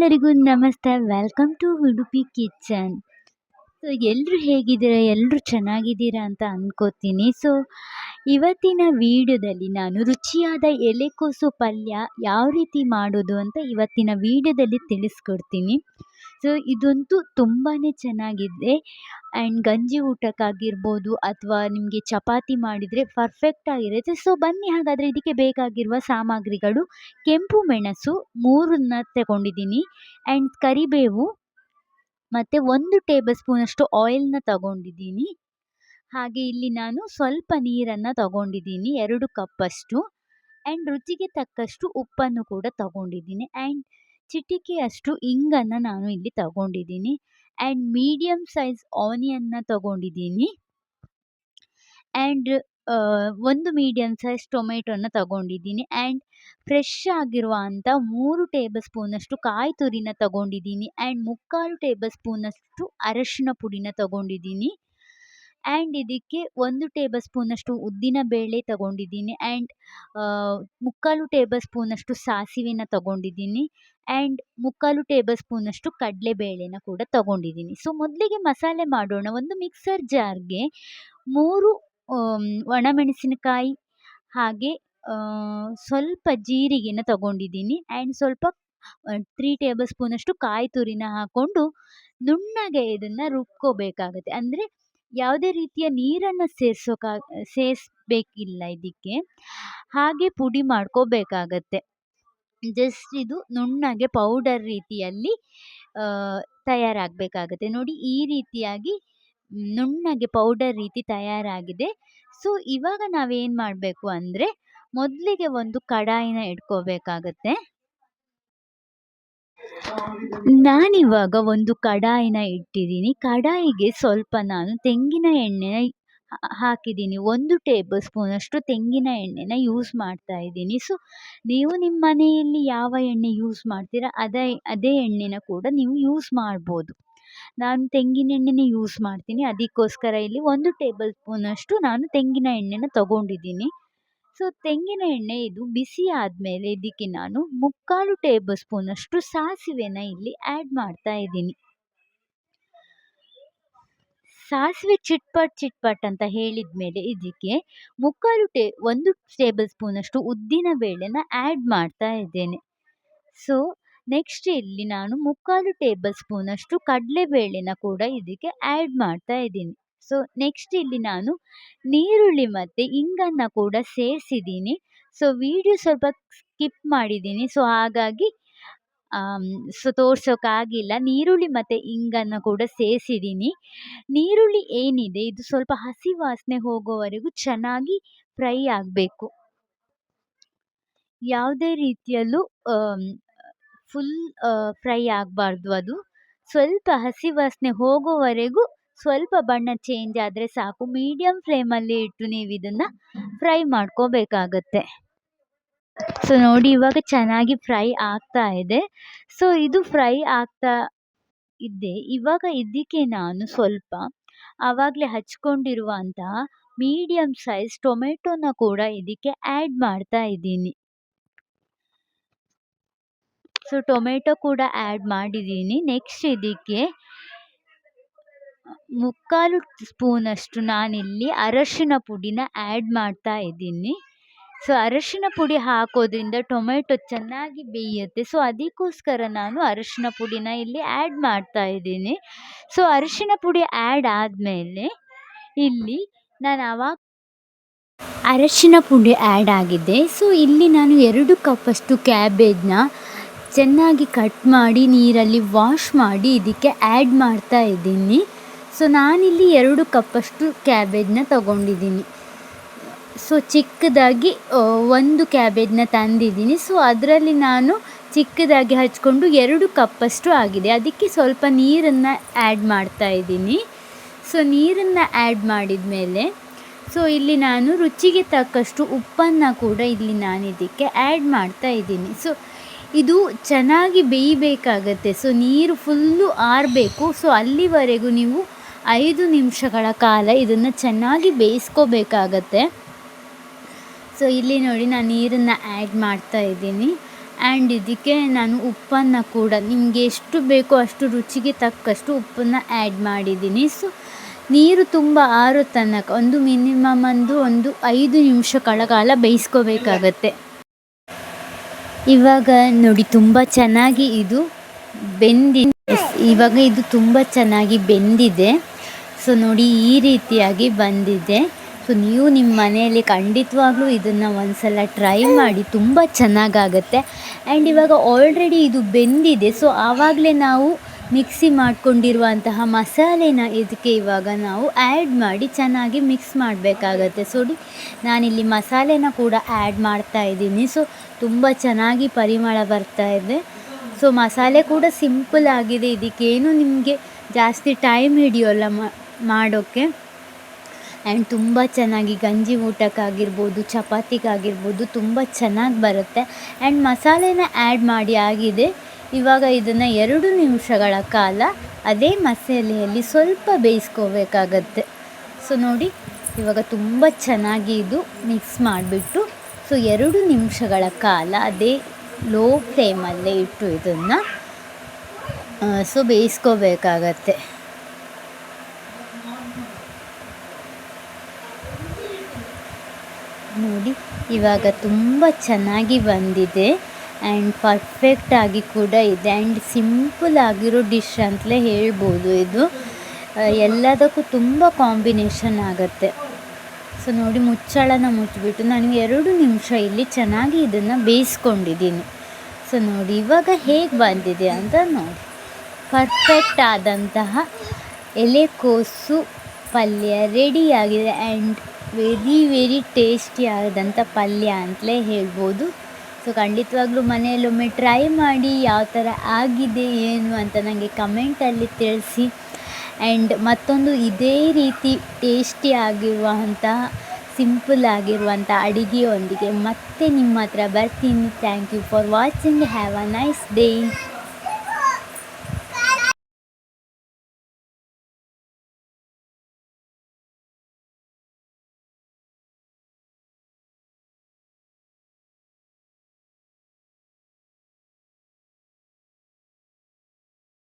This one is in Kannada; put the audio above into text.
ಎಲ್ಲರಿಗೂ ನಮಸ್ತೆ welcome to Udupi kitchen so ಎಲ್ಲರೂ ಹೇಗಿದ್ದೀರಾ? ಎಲ್ಲರೂ ಚೆನ್ನಾಗಿದ್ದೀರಾ ಅಂತ ಅಂದ್ಕೋತೀನಿ ಸೊ ಇವತ್ತಿನ ವಿಡಿಯೋದಲ್ಲಿ ನಾನು ರುಚಿಯಾದ ಎಲೆಕೋಸು ಪಲ್ಯ ಯಾವ ರೀತಿ ಮಾಡೋದು ಅಂತ ಇವತ್ತಿನ ವಿಡಿಯೋದಲ್ಲಿ ತಿಳಿಸ್ಕೊಡ್ತೀನಿ. ಸೊ ಇದಂತೂ ತುಂಬಾ ಚೆನ್ನಾಗಿದೆ. ಆ್ಯಂಡ್ ಗಂಜಿ ಊಟಕ್ಕಾಗಿರ್ಬೋದು ಅಥವಾ ನಿಮಗೆ ಚಪಾತಿ ಮಾಡಿದರೆ ಪರ್ಫೆಕ್ಟಾಗಿರುತ್ತೆ ಸೊ ಬನ್ನಿ ಹಾಗಾದರೆ ಇದಕ್ಕೆ ಬೇಕಾಗಿರುವ ಸಾಮಗ್ರಿಗಳು ಕೆಂಪು ಮೆಣಸು ಮೂರನ್ನ ತಗೊಂಡಿದ್ದೀನಿ. ಆ್ಯಂಡ್ ಕರಿಬೇವು ಮತ್ತು ಒಂದು ಟೇಬಲ್ ಸ್ಪೂನಷ್ಟು ಆಯಿಲ್ನ ತಗೊಂಡಿದ್ದೀನಿ. ಹಾಗೆ ಇಲ್ಲಿ ನಾನು ಸ್ವಲ್ಪ ನೀರನ್ನು ತಗೊಂಡಿದ್ದೀನಿ, ಎರಡು ಕಪ್ಪಷ್ಟು ಆ್ಯಂಡ್ ರುಚಿಗೆ ತಕ್ಕಷ್ಟು ಉಪ್ಪನ್ನು ಕೂಡ ತಗೊಂಡಿದ್ದೀನಿ. ಆ್ಯಂಡ್ ಚಿಟಿಕೆಯಷ್ಟು ಇಂಗನ್ನು ನಾನು ಇಲ್ಲಿ ತಗೊಂಡಿದ್ದೀನಿ. ಆ್ಯಂಡ್ ಮೀಡಿಯಮ್ ಸೈಜ್ ಆನಿಯನ್ನ ತಗೊಂಡಿದ್ದೀನಿ. ಆ್ಯಂಡ್ ಒಂದು ಮೀಡಿಯಮ್ ಸೈಜ್ ಟೊಮೆಟೊನ ತಗೊಂಡಿದ್ದೀನಿ ಆ್ಯಂಡ್ ಫ್ರೆಶ್ ಆಗಿರುವಂಥ ಮೂರು ಟೇಬಲ್ ಸ್ಪೂನಷ್ಟು ಕಾಯಿ ತುರಿನ ತಗೊಂಡಿದ್ದೀನಿ ಆ್ಯಂಡ್ ಮುಕ್ಕಾಲು ಟೇಬಲ್ ಸ್ಪೂನಷ್ಟು ಅರಶಿನ ಪುಡಿನ ತಗೊಂಡಿದ್ದೀನಿ ಆ್ಯಂಡ್ ಇದಕ್ಕೆ ಒಂದು ಟೇಬಲ್ ಸ್ಪೂನಷ್ಟು ಉದ್ದಿನ ಬೇಳೆ ತಗೊಂಡಿದ್ದೀನಿ ಆ್ಯಂಡ್ ಮುಕ್ಕಾಲು ಟೇಬಲ್ ಸ್ಪೂನಷ್ಟು ಸಾಸಿವೆನ ತಗೊಂಡಿದ್ದೀನಿ ಆ್ಯಂಡ್ ಮುಕ್ಕಾಲು ಟೇಬಲ್ ಸ್ಪೂನಷ್ಟು ಕಡಲೆಬೇಳೆನ ಕೂಡ ತಗೊಂಡಿದ್ದೀನಿ. ಸೊ ಮೊದಲಿಗೆ ಮಸಾಲೆ ಮಾಡೋಣ. ಒಂದು ಮಿಕ್ಸರ್ ಜಾರ್ಗೆ ಮೂರು ಒಣಮೆಣಸಿನಕಾಯಿ ಹಾಗೆ ಸ್ವಲ್ಪ ಜೀರಿಗೆನ ತಗೊಂಡಿದ್ದೀನಿ. ಆ್ಯಂಡ್ ಸ್ವಲ್ಪ ತ್ರೀ ಟೇಬಲ್ ಸ್ಪೂನಷ್ಟು ಕಾಯಿ ತುರಿನ ಹಾಕ್ಕೊಂಡು ನುಣ್ಣಗೆ ಇದನ್ನು ರುಬ್ಕೋಬೇಕಾಗುತ್ತೆ. ಅಂದರೆ ಯಾವುದೇ ರೀತಿಯ ನೀರನ್ನು ಸೇರ್ಸೋಕಾ, ಸೇರಿಸ್ಬೇಕಿಲ್ಲ ಇದಕ್ಕೆ. ಹಾಗೆ ಪುಡಿ ಮಾಡ್ಕೋಬೇಕಾಗತ್ತೆ. ಜಸ್ಟ್ ಇದು ನುಣ್ಣಗೆ ಪೌಡರ್ ರೀತಿಯಲ್ಲಿ ತಯಾರಾಗಬೇಕಾಗತ್ತೆ. ನೋಡಿ ಈ ರೀತಿಯಾಗಿ ನುಣ್ಣಗೆ ಪೌಡರ್ ರೀತಿ ತಯಾರಾಗಿದೆ. ಸೊ, ಇವಾಗ ನಾವೇನು ಮಾಡಬೇಕು ಅಂದರೆ, ಮೊದಲಿಗೆ ಒಂದು ಕಡಾಯಿನ ಇಟ್ಕೋಬೇಕಾಗತ್ತೆ. ನಾನಿವಾಗ ಒಂದು ಕಡಾಯಿನ ಇಟ್ಟಿದ್ದೀನಿ. ಕಡಾಯಿಗೆ ಸ್ವಲ್ಪ ನಾನು ತೆಂಗಿನ ಎಣ್ಣೆನ ಹಾಕಿದ್ದೀನಿ. ಒಂದು ಟೇಬಲ್ ಸ್ಪೂನಷ್ಟು ತೆಂಗಿನ ಎಣ್ಣೆನ ಯೂಸ್ ಮಾಡ್ತಾ ಇದ್ದೀನಿ. ಸೊ, ನೀವು ನಿಮ್ಮ ಮನೆಯಲ್ಲಿ ಯಾವ ಎಣ್ಣೆ ಯೂಸ್ ಮಾಡ್ತೀರಾ, ಅದೇ ಅದೇ ಎಣ್ಣೆನ ಕೂಡ ನೀವು ಯೂಸ್ ಮಾಡ್ಬೋದು. ನಾನು ತೆಂಗಿನ ಎಣ್ಣೆನೇ ಯೂಸ್ ಮಾಡ್ತೀನಿ. ಅದಕ್ಕೋಸ್ಕರ ಇಲ್ಲಿ ಒಂದು ಟೇಬಲ್ ಸ್ಪೂನಷ್ಟು ನಾನು ತೆಂಗಿನ ಎಣ್ಣೆನ ತಗೊಂಡಿದ್ದೀನಿ. ಸೊ ತೆಂಗಿನ ಎಣ್ಣೆ ಇದು ಬಿಸಿ ಆದಮೇಲೆ ಇದಕ್ಕೆ ನಾನು ಮುಕ್ಕಾಲು ಟೇಬಲ್ ಸ್ಪೂನಷ್ಟು ಸಾಸಿವೆನ ಇಲ್ಲಿ ಆ್ಯಡ್ ಮಾಡ್ತಾ ಇದ್ದೀನಿ. ಸಾಸಿವೆ ಚಿಟ್ಪಟ್ ಚಿಟ್ಪಟ್ ಅಂತ ಹೇಳಿದ ಮೇಲೆ ಇದಕ್ಕೆ ಮುಕ್ಕಾಲು ಟೇ, ಒಂದು ಟೇಬಲ್ ಸ್ಪೂನಷ್ಟು ಉದ್ದಿನ ಬೇಳೆನ ಆ್ಯಡ್ ಮಾಡ್ತಾ ಇದ್ದೇನೆ. ಸೊ ನೆಕ್ಸ್ಟ್ ಇಲ್ಲಿ ನಾನು ಮುಕ್ಕಾಲು ಟೇಬಲ್ ಸ್ಪೂನಷ್ಟು ಕಡಲೆಬೇಳೆನ ಕೂಡ ಇದಕ್ಕೆ ಆ್ಯಡ್ ಮಾಡ್ತಾ ಇದ್ದೀನಿ. ಸೊ ನೆಕ್ಸ್ಟ್ ಇಲ್ಲಿ ನಾನು ನೀರುಳ್ಳಿ ಮತ್ತು ಇಂಗನ್ನು ಕೂಡ ಸೇರಿಸಿದ್ದೀನಿ. ಸೊ ವಿಡಿಯೋ ಸ್ವಲ್ಪ ಸ್ಕಿಪ್ ಮಾಡಿದ್ದೀನಿ. ಸೊ ಹಾಗಾಗಿ ಸೊ ತೋರ್ಸೋಕ್ಕಾಗಿಲ್ಲ ನೀರುಳ್ಳಿ ಮತ್ತು ಇಂಗನ್ನು ಕೂಡ ಸೇರಿಸಿದ್ದೀನಿ. ನೀರುಳ್ಳಿ ಏನಿದೆ? ಇದು ಸ್ವಲ್ಪ ಹಸಿ ವಾಸನೆ ಹೋಗೋವರೆಗೂ ಚೆನ್ನಾಗಿ ಫ್ರೈ ಆಗಬೇಕು. ಯಾವುದೇ ರೀತಿಯಲ್ಲೂ ಫುಲ್ ಫ್ರೈ ಆಗಬಾರ್ದು ಅದು. ಸ್ವಲ್ಪ ಹಸಿ ವಾಸನೆ ಹೋಗೋವರೆಗೂ ಸ್ವಲ್ಪ ಬಣ್ಣ ಚೇಂಜ್ ಆದರೆ ಸಾಕು. ಮೀಡಿಯಮ್ ಫ್ಲೇಮಲ್ಲಿ ಇಟ್ಟು ನೀವು ಇದನ್ನು ಫ್ರೈ ಮಾಡ್ಕೋಬೇಕಾಗತ್ತೆ. ಸೊ ನೋಡಿ ಇವಾಗ ಚೆನ್ನಾಗಿ ಫ್ರೈ ಆಗ್ತಾ ಇದೆ. ಸೊ ಇದು ಫ್ರೈ ಆಗ್ತಾ ಇದ್ದೆ ಇವಾಗ ಇದಕ್ಕೆ ನಾನು ಸ್ವಲ್ಪ ಆವಾಗಲೇ ಹಚ್ಕೊಂಡಿರುವಂತಹ ಮೀಡಿಯಮ್ ಸೈಜ್ ಟೊಮೆಟೊನ ಕೂಡ ಇದಕ್ಕೆ ಆ್ಯಡ್ ಮಾಡ್ತಾ ಇದ್ದೀನಿ. ಸೊ ಟೊಮೆಟೊ ಕೂಡ ಆ್ಯಡ್ ಮಾಡಿದ್ದೀನಿ. ನೆಕ್ಸ್ಟ್ ಇದಕ್ಕೆ ಮುಕ್ಕಾಲು ಸ್ಪೂನಷ್ಟು ನಾನಿಲ್ಲಿ ಅರಶಿನ ಪುಡಿನ ಆ್ಯಡ್ ಮಾಡ್ತಾ ಇದ್ದೀನಿ. ಸೊ ಅರಶಿನ ಪುಡಿ ಹಾಕೋದ್ರಿಂದ ಟೊಮೆಟೊ ಚೆನ್ನಾಗಿ ಬೇಯುತ್ತೆ. ಸೊ ಅದಕ್ಕೋಸ್ಕರ ನಾನು ಅರಶಿನ ಪುಡಿನ ಇಲ್ಲಿ ಆ್ಯಡ್ ಮಾಡ್ತಾ ಇದ್ದೀನಿ. ಸೊ ಅರಶಿನ ಪುಡಿ ಆ್ಯಡ್ ಆದಮೇಲೆ ಇಲ್ಲಿ ನಾನು ಅವಾಗ ಅರಶಿನ ಪುಡಿ ಆ್ಯಡ್ ಆಗಿದೆ. ಸೊ ಇಲ್ಲಿ ನಾನು ಎರಡು ಕಪ್ಪಷ್ಟು ಕ್ಯಾಬೇಜ್ನ ಚೆನ್ನಾಗಿ ಕಟ್ ಮಾಡಿ ನೀರಲ್ಲಿ ವಾಶ್ ಮಾಡಿ ಇದಕ್ಕೆ ಆ್ಯಡ್ ಮಾಡ್ತಾ ಇದ್ದೀನಿ. ಸೊ ನಾನಿಲ್ಲಿ ಎರಡು ಕಪ್ಪಷ್ಟು ಕ್ಯಾಬೇಜ್ನ ತಗೊಂಡಿದ್ದೀನಿ. ಸೊ ಚಿಕ್ಕದಾಗಿ ಒಂದು ಕ್ಯಾಬೇಜ್ನ ತಂದಿದ್ದೀನಿ. ಸೊ ಅದರಲ್ಲಿ ನಾನು ಚಿಕ್ಕದಾಗಿ ಹಚ್ಕೊಂಡು ಎರಡು ಕಪ್ಪಷ್ಟು ಆಗಿದೆ. ಅದಕ್ಕೆ ಸ್ವಲ್ಪ ನೀರನ್ನು ಆ್ಯಡ್ ಮಾಡ್ತಾ ಇದ್ದೀನಿ. ಸೊ ನೀರನ್ನು ಆ್ಯಡ್ ಮಾಡಿದ ಮೇಲೆ ಸೊ ಇಲ್ಲಿ ನಾನು ರುಚಿಗೆ ತಕ್ಕಷ್ಟು ಉಪ್ಪನ್ನು ಕೂಡ ಇಲ್ಲಿ ನಾನು ಇದಕ್ಕೆ ಆ್ಯಡ್ ಮಾಡ್ತಾ ಇದ್ದೀನಿ. ಸೊ ಇದು ಚೆನ್ನಾಗಿ ಬೇಯಬೇಕಾಗತ್ತೆ. ಸೊ ನೀರು ಫುಲ್ಲು ಆರಬೇಕು. ಸೊ ಅಲ್ಲಿವರೆಗೂ ನೀವು ಐದು ನಿಮಿಷಗಳ ಕಾಲ ಇದನ್ನು ಚೆನ್ನಾಗಿ ಬೇಯಿಸ್ಕೋಬೇಕಾಗತ್ತೆ. ಸೊ ಇಲ್ಲಿ ನೋಡಿ ನಾನು ನೀರನ್ನು ಆ್ಯಡ್ ಮಾಡ್ತಾ ಇದ್ದೀನಿ. ಆ್ಯಂಡ್ ಇದಕ್ಕೆ ನಾನು ಉಪ್ಪನ್ನು ಕೂಡ ನಿಮಗೆ ಎಷ್ಟು ಬೇಕೋ ಅಷ್ಟು ರುಚಿಗೆ ತಕ್ಕಷ್ಟು ಉಪ್ಪನ್ನು ಆ್ಯಡ್ ಮಾಡಿದ್ದೀನಿ. ಸೊ ನೀರು ತುಂಬ ಆರೋ ತನಕ ಒಂದು ಮಿನಿಮಮ್ ಒಂದು ಒಂದು ಐದು ನಿಮಿಷಗಳ ಕಾಲ ಬೇಯಿಸ್ಕೋಬೇಕಾಗತ್ತೆ. ಇವಾಗ ನೋಡಿ, ತುಂಬ ಚೆನ್ನಾಗಿ ಇದು ಬೆಂದಿ ಇವಾಗ ಇದು ತುಂಬ ಚೆನ್ನಾಗಿ ಬೆಂದಿದೆ. ಸೊ ನೋಡಿ, ಈ ರೀತಿಯಾಗಿ ಬಂದಿದೆ. ಸೊ ನೀವು ನಿಮ್ಮ ಮನೆಯಲ್ಲಿ ಖಂಡಿತವಾಗ್ಲೂ ಇದನ್ನು ಒಂದ್ಸಲ ಟ್ರೈ ಮಾಡಿ, ತುಂಬ ಚೆನ್ನಾಗಾಗತ್ತೆ. ಆ್ಯಂಡ್ ಇವಾಗ ಆಲ್ರೆಡಿ ಇದು ಬೆಂದಿದೆ. ಸೊ ಆವಾಗಲೇ ನಾವು ಮಿಕ್ಸಿ ಮಾಡಿಕೊಂಡಿರುವಂತಹ ಮಸಾಲೆನ ಇದಕ್ಕೆ ಇವಾಗ ನಾವು ಆ್ಯಡ್ ಮಾಡಿ ಚೆನ್ನಾಗಿ ಮಿಕ್ಸ್ ಮಾಡಬೇಕಾಗತ್ತೆ. ಸೊ ನಾನಿಲ್ಲಿ ಮಸಾಲೆನ ಕೂಡ ಆ್ಯಡ್ ಮಾಡ್ತಾ ಇದ್ದೀನಿ. ಸೊ ತುಂಬ ಚೆನ್ನಾಗಿ ಪರಿಮಳ ಬರ್ತಾ ಇದೆ. ಸೊ ಮಸಾಲೆ ಕೂಡ ಸಿಂಪಲ್ ಆಗಿದೆ. ಇದಕ್ಕೇನು ನಿಮಗೆ ಜಾಸ್ತಿ ಟೈಮ್ ಹಿಡಿಯೋಲ್ಲ ಮಾಡೋಕ್ಕೆ ಆ್ಯಂಡ್ ತುಂಬ ಚೆನ್ನಾಗಿ ಗಂಜಿ ಊಟಕ್ಕಾಗಿರ್ಬೋದು, ಚಪಾತಿಗಾಗಿರ್ಬೋದು ತುಂಬ ಚೆನ್ನಾಗಿ ಬರುತ್ತೆ. ಆ್ಯಂಡ್ ಮಸಾಲೆನ ಆ್ಯಡ್ ಮಾಡಿ ಆಗಿದೆ. ಇವಾಗ ಇದನ್ನು ಎರಡು ನಿಮಿಷಗಳ ಕಾಲ ಅದೇ ಮಸಾಲೆಯಲ್ಲಿ ಸ್ವಲ್ಪ ಬೇಯಿಸ್ಕೋಬೇಕಾಗತ್ತೆ. ಸೊ ನೋಡಿ, ಇವಾಗ ತುಂಬ ಚೆನ್ನಾಗಿ ಇದು ಮಿಕ್ಸ್ ಮಾಡಿಬಿಟ್ಟು ಸೊ ಎರಡು ನಿಮಿಷಗಳ ಕಾಲ ಅದೇ ಲೋ ಫ್ಲೇಮಲ್ಲೇ ಇಟ್ಟು ಇದನ್ನು ಸೊ ಬೇಯಿಸ್ಕೋಬೇಕಾಗತ್ತೆ. ನೋಡಿ, ಇವಾಗ ತುಂಬ ಚೆನ್ನಾಗಿ ಬಂದಿದೆ ಆ್ಯಂಡ್ ಪರ್ಫೆಕ್ಟಾಗಿ ಕೂಡ ಇದೆ ಆ್ಯಂಡ್ ಸಿಂಪಲ್ ಆಗಿರೋ ಡಿಶ್ ಅಂತಲೇ ಹೇಳ್ಬೋದು ಇದು. ಎಲ್ಲದಕ್ಕೂ ತುಂಬ ಕಾಂಬಿನೇಷನ್ ಆಗುತ್ತೆ. ಸೊ ನೋಡಿ ಮುಚ್ಚಳನ ಮುಚ್ಚಿಬಿಟ್ಟು ನಾನು ಎರಡು ನಿಮಿಷ ಇಲ್ಲಿ ಚೆನ್ನಾಗಿ ಇದನ್ನು ಬೇಯಿಸ್ಕೊಂಡಿದ್ದೀನಿ. ಸೊ ನೋಡಿ ಇವಾಗ ಹೇಗೆ ಬಂದಿದೆ ಅಂತ ನೋಡಿ. ಪರ್ಫೆಕ್ಟ್ ಆದಂತಹ ಎಲೆಕೋಸು ಪಲ್ಯ ರೆಡಿಯಾಗಿದೆ ಆ್ಯಂಡ್ ವೆರಿ ವೆರಿ ಟೇಸ್ಟಿ ಆದಂಥ ಪಲ್ಯ ಅಂತಲೇ ಹೇಳ್ಬೋದು. ಸೊ ಖಂಡಿತವಾಗ್ಲೂ ಮನೆಯಲ್ಲೊಮ್ಮೆ ಟ್ರೈ ಮಾಡಿ ಯಾವ ಥರ ಆಗಿದೆ, ಏನು ಅಂತ ನನಗೆ ಕಮೆಂಟಲ್ಲಿ ತಿಳಿಸಿ. ಆ್ಯಂಡ್ ಮತ್ತೊಂದು ಇದೇ ರೀತಿ ಟೇಸ್ಟಿ ಆಗಿರುವಂತಹ ಸಿಂಪಲ್ ಆಗಿರುವಂಥ ಅಡುಗೆಯೊಂದಿಗೆ ಮತ್ತೆ ನಿಮ್ಮ ಹತ್ರ ಬರ್ತೀನಿ. Thank you for watching have a nice day